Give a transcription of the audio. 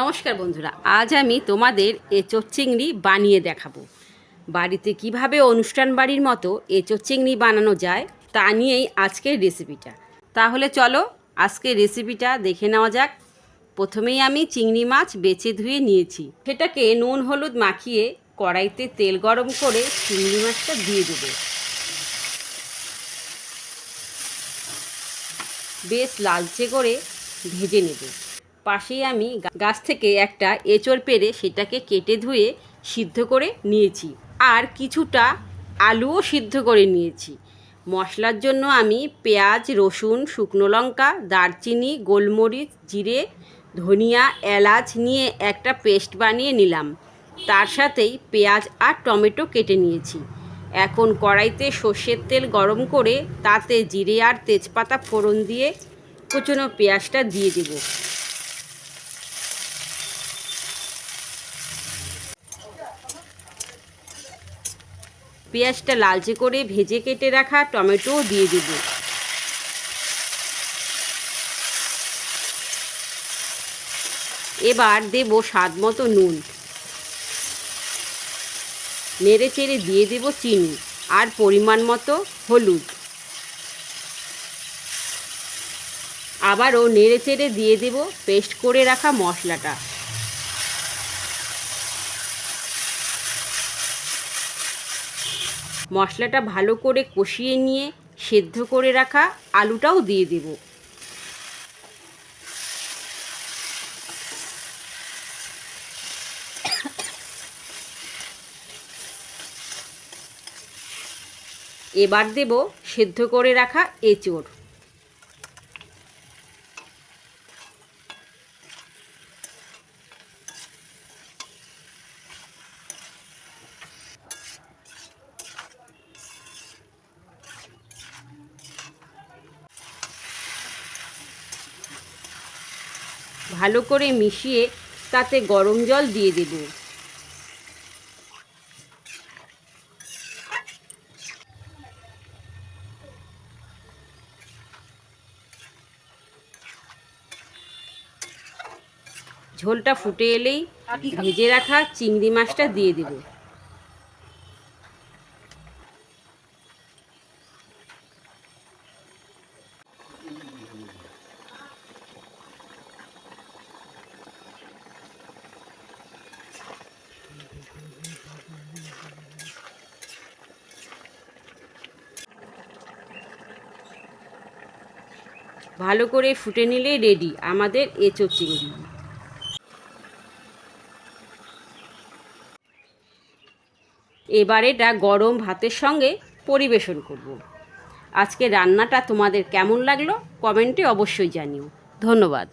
নমস্কার বন্ধুরা, আজ আমি তোমাদের এঁচোর চিংড়ি বানিয়ে দেখাবো। বাড়িতে কীভাবে অনুষ্ঠান বাড়ির মতো এঁচোর চিংড়ি বানানো যায় তা নিয়েই আজকের রেসিপিটা তাহলে চলো, আজকের রেসিপিটা দেখে নেওয়া যাক। প্রথমেই আমি চিংড়ি মাছ বেছে ধুয়ে নিয়েছি। সেটাকে নুন হলুদ মাখিয়ে কড়াইতে তেল গরম করে চিংড়ি মাছটা দিয়ে দেবো। বেশ লালচে করে ভেজে নেব। পাশেই আমি গাছ থেকে একটা এঁচড় পেরে সেটাকে কেটে ধুয়ে সিদ্ধ করে নিয়েছি। আর কিছুটা আলুও সিদ্ধ করে নিয়েছি। মশলার জন্য আমি পেঁয়াজ, রসুন, শুকনো লঙ্কা, দারচিনি, গোলমরিচ, জিরে, ধনিয়া, এলাচ নিয়ে একটা পেস্ট বানিয়ে নিলাম। তার সাথেই পেঁয়াজ আর টমেটো কেটে নিয়েছি। এখন কড়াইতে সর্ষের তেল গরম করে তাতে জিরে আর তেজপাতা ফোড়ন দিয়ে কুচনো পেঁয়াজটা দিয়ে দেব। পেঁয়াজটা লালচে করে ভেজে কেটে রাখা টমেটোও দিয়ে দেব। এবার দেব স্বাদ মতো নুন। নেড়ে চেড়ে দিয়ে দেব চিনি আর পরিমাণ মতো হলুদ। আবারও নেড়ে চেড়ে দিয়ে দেব পেস্ট করে রাখা মশলাটা। মশলাটা ভালো করে কষিয়ে নিয়ে সেদ্ধ করে রাখা আলুটাও দিয়ে দেব। এবার দেব সেদ্ধ করে রাখা এঁচড়। ভালো করে মিশিয়ে তাতে গরম জল দিয়ে দেব। ঝোলটা ফুটে এলেই ভেজে রাখা চিংড়ি মাছটা দিয়ে দেব। ভালো করে ফুটে নিলেই রেডি আমাদের এঁচো চিংড়ি। এবার এটা গরম ভাতের সঙ্গে পরিবেশন করব। আজকে রান্নাটা তোমাদের কেমন লাগল, কমেন্টে অবশ্যই জানিও। ধন্যবাদ।